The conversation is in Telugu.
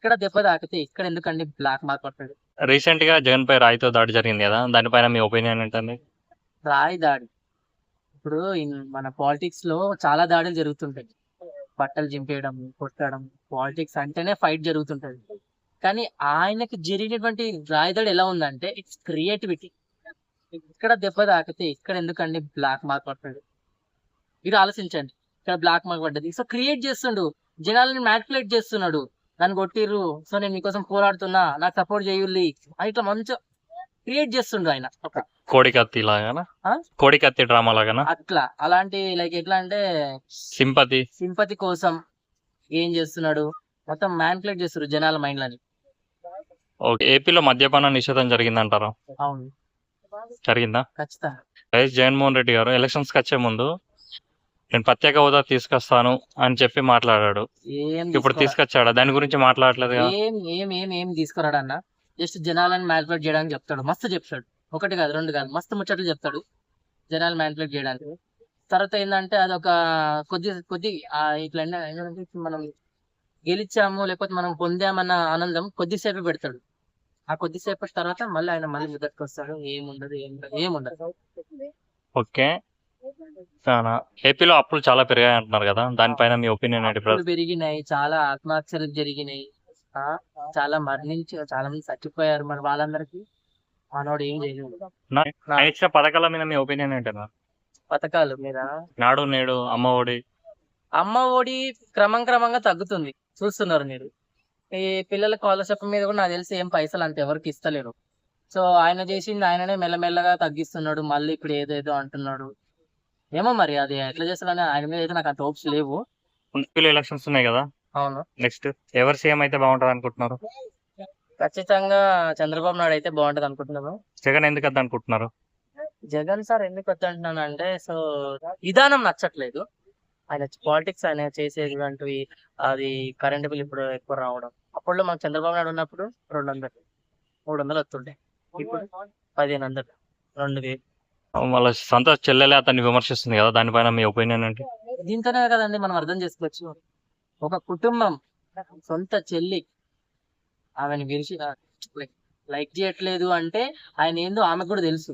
ఇక్కడ దెబ్బ తాకితే ఇక్కడ ఎందుకండి బ్లాక్ మార్క్ పడుతుంది రీసెంట్గా జగన్ పై రాయితో దాడి జరిగింది కదా దానిపైన మీ ఒపీనియన్ ఏంటండి? రాయి దాడి. ఇప్పుడు మన పాలిటిక్స్లో చాలా దాడులు జరుగుతుంటాయి. బట్టలు చింపేయడం కొట్టడం పాలిటిక్స్ అంటేనే ఫైట్ జరుగుతుంటది. కానీ ఆయనకి జరిగినటువంటి రాయి దాడి ఎలా ఉందంటే ఇట్స్ క్రియేటివిటీ ఇక్కడ దెబ్బ తాకితే ఇక్కడ ఎందుకండి బ్లాక్ మార్క్ పడుతుంది మీరు ఆలోచించండి. ఇక్కడ బ్లాక్ మార్క్ పడ్డది. సో క్రియేట్ చేస్తుండు. జనాలని మ్యానిపులేట్ చేస్తున్నాడు. నన్ను కొట్టిర్రు. సో నేను మీకోసం పోరాడుతున్నా. నాకు సపోర్ట్ చేయుల్లి అని ఇట్లా మంచిగా క్రియేట్ చేస్తుండ్రు ఆయన. ఒక కోడి కత్తి లాగానా? ఆ? కోడి కత్తి డ్రామా లాగానా? అట్లా. అలాంటి లైక్ ఎట్లా అంటే సింపతి. సింపతి కోసం ఏం చేస్తున్నాడు? మొత్తం మ్యాన్పులేట్ చేస్తారు జనాల మైండ్లని ఓకే. ఏపీలో మద్యపాన నిషేధం జరిగిందంటారా? అవును. జరిగిందా? ఖచ్చితంగా. వైఎస్ జగన్మోహన్ రెడ్డి గారు ఎలక్షన్స్కి వచ్చే ముందు నేను ప్రత్యేక హోదా తీసుకొస్తాను అని చెప్పి మాట్లాడాడు. ఇప్పుడు తీసుకొచ్చాడా? దాని గురించి మాట్లాడలేదు ఏం ఏం ఏం ఏం తీసుకురాడు అన్న? జస్ట్ జనాలను మ్యాన్పులేట్ చేయడానికి చెప్తాడు. మస్తు చెప్తాడు ఒకటి కాదు రెండు కాదు. మస్తు ముచ్చట్లు చెప్తాడు జనాలు మ్యాన్పులేట్ చేయడానికి. తర్వాత ఏంటంటే అదొక కొద్ది కొద్ది ఇట్లా ఏంటంటే మనం గెలిచాము లేకపోతే మనం పొందామన్న ఆనందం కొద్దిసేపు పెడతాడు. ఆ కొద్దిసేపటి తర్వాత మళ్ళీ ఆయన మళ్ళీ ముద్దరికి వస్తాడు ఏముండదు ఏం ఏముండదు. ఓకే. ఏపీలో అప్పులు చాలా పెరిగాయి అంటున్నారు కదా దానిపైన మీ ఒపీనియన్ ఏంటి పెరిగినాయి చాలా ఆత్మహత్యలు జరిగినాయి. ఆ, చాలా మరణించి చాలా మంది చచ్చిపోయారు మరి వాళ్ళందరికీ. మనోడు ఏం చేయలేదు ఇచ్చిన పథకాల మీద మీ ఒపీనియన్ ఏంటన్నా పథకాలు మీద నాడు నేడు అమ్మ ఒడి. అమ్మ ఒడి క్రమం క్రమంగా తగ్గుతుంది. చూస్తున్నారు మీరు. ఈ పిల్లల స్కాలర్షిప్ మీద కూడా నాకు తెలిసి ఏం పైసలు అంత ఎవరికి ఇస్తలేరు. సో ఆయన చేసింది ఆయననే మెల్లమెల్లగా తగ్గిస్తున్నాడు. మళ్ళీ ఇప్పుడు ఏదేదో అంటున్నాడు. ఏమో మరి అది ఎట్లా చేస్తాడని ఆయన మీద అయితే నాకు అంత హోప్స్ లేవు. ఏపీలో ఎలక్షన్స్ ఉన్నాయి కదా. అవును. నెక్స్ట్ ఎవరు సీఎం అయితే బాగుంటది అనుకుంటున్నారు? ఖచ్చితంగా చంద్రబాబు నాయుడు అయితే బాగుంటది అనుకుంటున్నాను. జగన్ ఎందుకు వద్ద అనుకుంటున్నారు? జగన్ సార్ ఎందుకు వద్దంటున్నాను అంటే సో విధానం నచ్చట్లేదు. ఆయన పాలిటిక్స్ ఆయన చేసేటువంటివి అది కరెంట్ బిల్ ఇప్పుడు ఎక్కువ రావడం. అప్పుడు మనకు చంద్రబాబు నాయుడు ఉన్నప్పుడు రెండు వందలు మూడు వందలు వస్తుండే. ఇప్పుడు పదిహేను వందలు రెండు వేలు. వాళ్ళ సొంత చెల్లెలే అతన్ని విమర్శిస్తుంది కదా దానిపైన మీ ఒపీనియన్ ఏంటి? దీంతోనే కదండి మనం అర్థం చేసుకోవచ్చు. ఒక కుటుంబం సొంత చెల్లి ఆమెను విరిచి లైక్ చేయట్లేదు అంటే ఆయన ఏందో ఆమెకు కూడా తెలుసు.